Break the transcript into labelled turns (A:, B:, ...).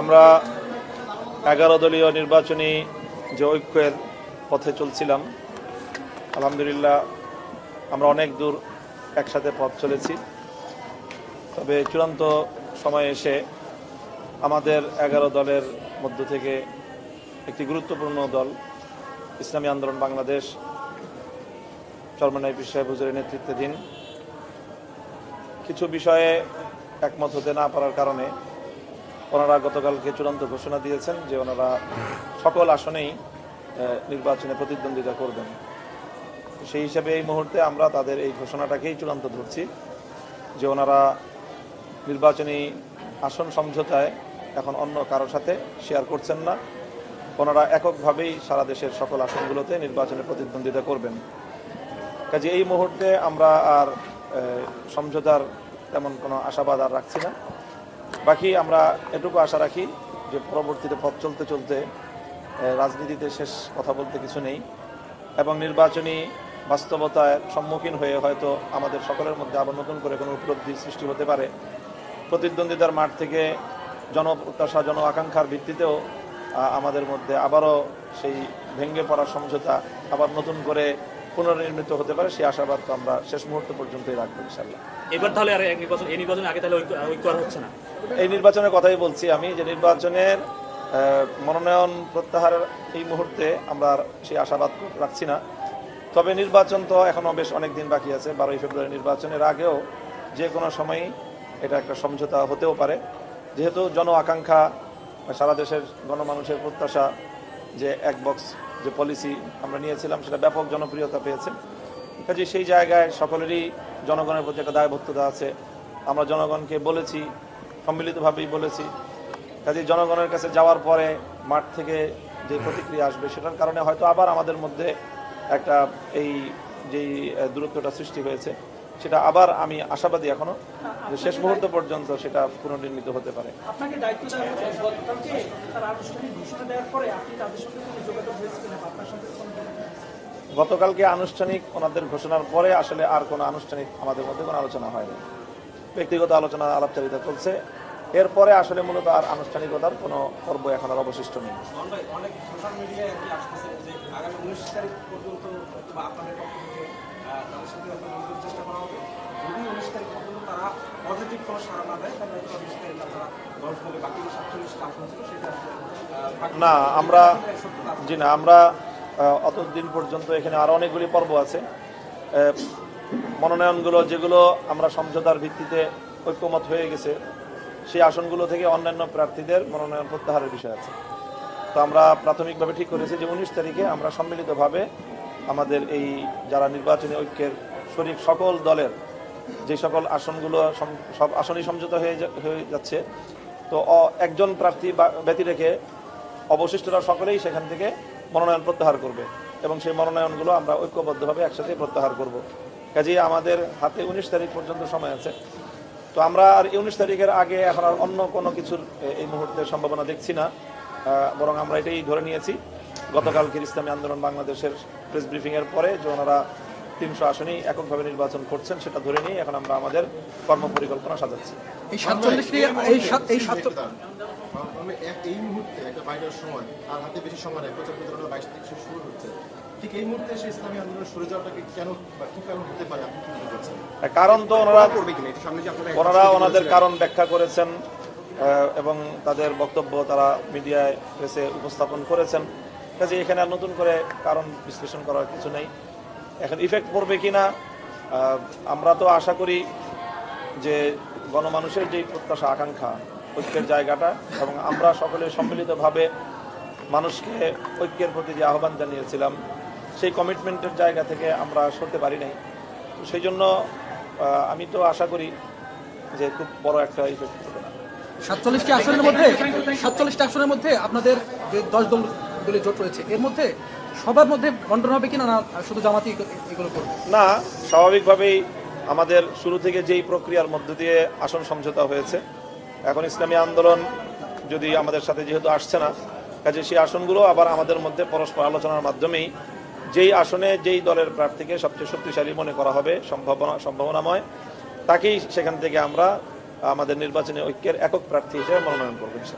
A: আমরা এগারো দলীয় নির্বাচনী যে ঐক্যের পথে চলছিলাম, আলহামদুলিল্লাহ আমরা অনেক দূর একসাথে পথ চলেছি। তবে চূড়ান্ত সময় এসে আমাদের এগারো দলের মধ্য থেকে একটি গুরুত্বপূর্ণ দল, ইসলামী আন্দোলন বাংলাদেশ, চরমনাই পীর সাহেব হুজুরের নেতৃত্বাধীন। কিছু বিষয়ে একমত হতে না পারার কারণে ওনারা গতকালকে চূড়ান্ত ঘোষণা দিয়েছেন যে ওনারা সকল আসনেই নির্বাচনে প্রতিদ্বন্দ্বিতা করবেন। সেই হিসাবে এই মুহূর্তে আমরা তাদের এই ঘোষণাটাকেই চূড়ান্ত ধরছি যে ওনারা নির্বাচনী আসন সমঝোতায় এখন অন্য কারোর সাথে শেয়ার করছেন না। ওনারা এককভাবেই সারা দেশের সকল আসনগুলোতে নির্বাচনে প্রতিদ্বন্দ্বিতা করবেন। কাজে এই মুহূর্তে আমরা আর সমঝোতার তেমন কোনো আশাবাদ আর রাখছি না। বাকি আমরা এটুকু আশা রাখি যে পরবর্তীতে পথ চলতে চলতে রাজনীতিতে শেষ কথা বলতে কিছু নেই এবং নির্বাচনী বাস্তবতার সম্মুখীন হয়ে হয়তো আমাদের সকলের মধ্যে আবার নতুন করে কোনো উপলব্ধি সৃষ্টি হতে পারে। প্রতিদ্বন্দ্বিতার মাঠ থেকে জনপ্রত্যাশা, জন আকাঙ্ক্ষার ভিত্তিতেও আমাদের মধ্যে আবারও সেই ভেঙে পড়া সমঝোতা আবার নতুন করে পুনর্নির্মিত হতে পারে সেই আশাবাদ তো আমরা শেষ মুহূর্ত পর্যন্তই রাখব ইনশাল্লাহ
B: এবার তাহলে আর এক নির্বাচন এই নির্বাচনের আগে তাহলে ঐক্য আর হচ্ছে না।
A: এই নির্বাচনের কথাই বলছি আমি যে নির্বাচনের মনোনয়ন প্রত্যাহারের এই মুহূর্তে আমরা আর সেই আশাবাদ রাখছি না। তবে নির্বাচন তো এখনও বেশ অনেক দিন বাকি আছে বারোই ফেব্রুয়ারি নির্বাচনের আগেও যে কোনো সময়ই এটা একটা সমঝোতা হতেও পারে। যেহেতু জন আকাঙ্ক্ষা সারা দেশের গণমানুষের প্রত্যাশা যে এক বক্স যে পলিসি আমরা নিয়েছিলাম, সেটা ব্যাপক জনপ্রিয়তা পেয়েছে। কাজে সেই জায়গায় সকলেরই জনগণের প্রতি একটা দায়বদ্ধতা আছে। আমরা জনগণকে বলেছি, সম্মিলিতভাবেই বলেছি। কাজে জনগণের কাছে যাওয়ার পরে মাঠ থেকে যে প্রতিক্রিয়া আসবে, সেটার কারণে হয়তো আবার আমাদের মধ্যে একটা এই যেই দূরত্বটা সৃষ্টি হয়েছে। সেটা আবার আমি আশাবাদী এখনও যে শেষ মুহূর্ত পর্যন্ত সেটা পুনর্নির্মিত হতে পারে।
C: গতকালকে। আনুষ্ঠানিক ঘোষণা দেওয়ার পরে আপনি তাদের সঙ্গে কোনো যোগাযোগ হয়েছে কিনা বা আপনার সঙ্গে কোনো যোগাযোগ হয়েছে?
A: গতকালকে আনুষ্ঠানিক ওনাদের ঘোষণার পরে আসলে আর কোনো আনুষ্ঠানিক আমাদের মধ্যে কোনো আলোচনা হয়নি। ব্যক্তিগত আলোচনা আলাপচারিতা চলছে। এরপরে আসলে মূলত আর আনুষ্ঠানিকতার কোনো পর্ব এখন আর অবশিষ্ট নেই।
D: অনেক অনেক সোশ্যাল মিডিয়ায় আসতেছে যে আগামী উনিশ তারিখ পর্যন্ত আপনাদের পক্ষ থেকে আহ, তাদের সাথে যোগাযোগের চেষ্টা করা হবে যদি তারা পজিটিভ কোনো সাড়া না দেয় তাহলে হয়তো দশ বলে বাকি সাতচল্লিশটা আসন ছিল সেটা
A: না আমরা। জি না, আমরা অতদিন পর্যন্ত এখানে আরও অনেকগুলি পর্ব আছে মনোনয়নগুলো যেগুলো আমরা সমঝোতার ভিত্তিতে ঐক্যমত হয়ে গেছে, সেই আসনগুলো থেকে অন্যান্য প্রার্থীদের মনোনয়ন প্রত্যাহারের বিষয় আছে তো আমরা প্রাথমিকভাবে ঠিক করেছি যে উনিশ তারিখে আমরা সম্মিলিতভাবে আমাদের এই যারা নির্বাচনী ঐক্যের শরিক সকল দলের যে সকল আসনগুলো সব আসনই সমঝোতা হয়ে হয়ে যাচ্ছে, তো একজন প্রার্থী ব্যতি রেখে অবশিষ্টরা সকলেই সেখান থেকে মনোনয়ন প্রত্যাহার করবে এবং সেই মনোনয়নগুলো আমরা ঐক্যবদ্ধভাবে একসাথে প্রত্যাহার করব। কাজেই আমাদের হাতে উনিশ তারিখ পর্যন্ত সময় আছে। তো আমরা আর উনিশ তারিখের আগে এখন আর অন্য কোনো কিছুর এই মুহূর্তে সম্ভাবনা দেখছি না। বরং আমরা এটাই ধরে নিয়েছি। গতকালকের ইসলামী আন্দোলন বাংলাদেশের প্রেস ব্রিফিংয়ের পরে যে ওনারা তিনশো আসনেই এককভাবে নির্বাচন করছেন সেটা ধরে নিয়ে এখন আমরা আমাদের কর্ম পরিকল্পনা সাজাচ্ছি।
E: এই সাতচল্লিশটি এই সাত- এই সাত
F: আমি এক এই মুহূর্তে একটা বাইরের সময় আর হাতে বেশি সময় নেই প্রচার প্রচারণা বাইশ থেকে শুরু হচ্ছে। ঠিক এই মুহূর্তে এসে ইসলামী আন্দোলন সরে যাওয়াটাকে কেন কি কারণ হতে পারে আপনি কি মনে করছেন?
A: কারণ তো ওনারা
F: করবে কিনা? সামনে যে আপনারা
A: ওনারা ওনাদের কারণ ব্যাখ্যা করেছেন আহ, এবং তাদের বক্তব্য তারা মিডিয়ায় প্রেসে উপস্থাপন করেছেন। কাজে এখানে আর নতুন করে কারণ বিশ্লেষণ করার কিছু নেই। এখন ইফেক্ট পড়বে কিনা আহ, আমরা তো আশা করি যে গণমানুষের যেই প্রত্যাশা আকাঙ্ক্ষা ঐক্যের জায়গাটা এবং আমরা সকলে সম্মিলিতভাবে মানুষকে ঐক্যের প্রতি যে আহ্বান জানিয়েছিলাম সেই কমিটমেন্টের জায়গা থেকে আমরা সরতে পারি নাই। তো সেই জন্য আমি তো আশা করি যে খুব বড় একটা ইফেক্ট হবে না।
E: সাতচল্লিশটি আসনের মধ্যে সাতচল্লিশটি আসনের মধ্যে আপনাদের যে দশ দল দলীয় জোট রয়েছে এর মধ্যে সবার মধ্যে বন্টন হবে কিনা না, শুধু জামাতি এগুলো করবে
A: না, স্বাভাবিকভাবেই আমাদের শুরু থেকে যেই প্রক্রিয়ার মধ্য দিয়ে আসন সমঝোতা হয়েছে, এখন ইসলামী আন্দোলন যদি আমাদের সাথে যেহেতু আসছে না, কাজে সেই আসনগুলো আবার আমাদের মধ্যে পরস্পর আলোচনার মাধ্যমেই যেই আসনে যেই দলের প্রার্থীকে সবচেয়ে শক্তিশালী মনে করা হবে, সম্ভাবনা, সম্ভাবনাময়, তাকেই সেখান থেকে আমরা আমাদের নির্বাচনী ঐক্যের একক প্রার্থী হিসেবে মনোনয়ন করব, ইনশাআল্লাহ।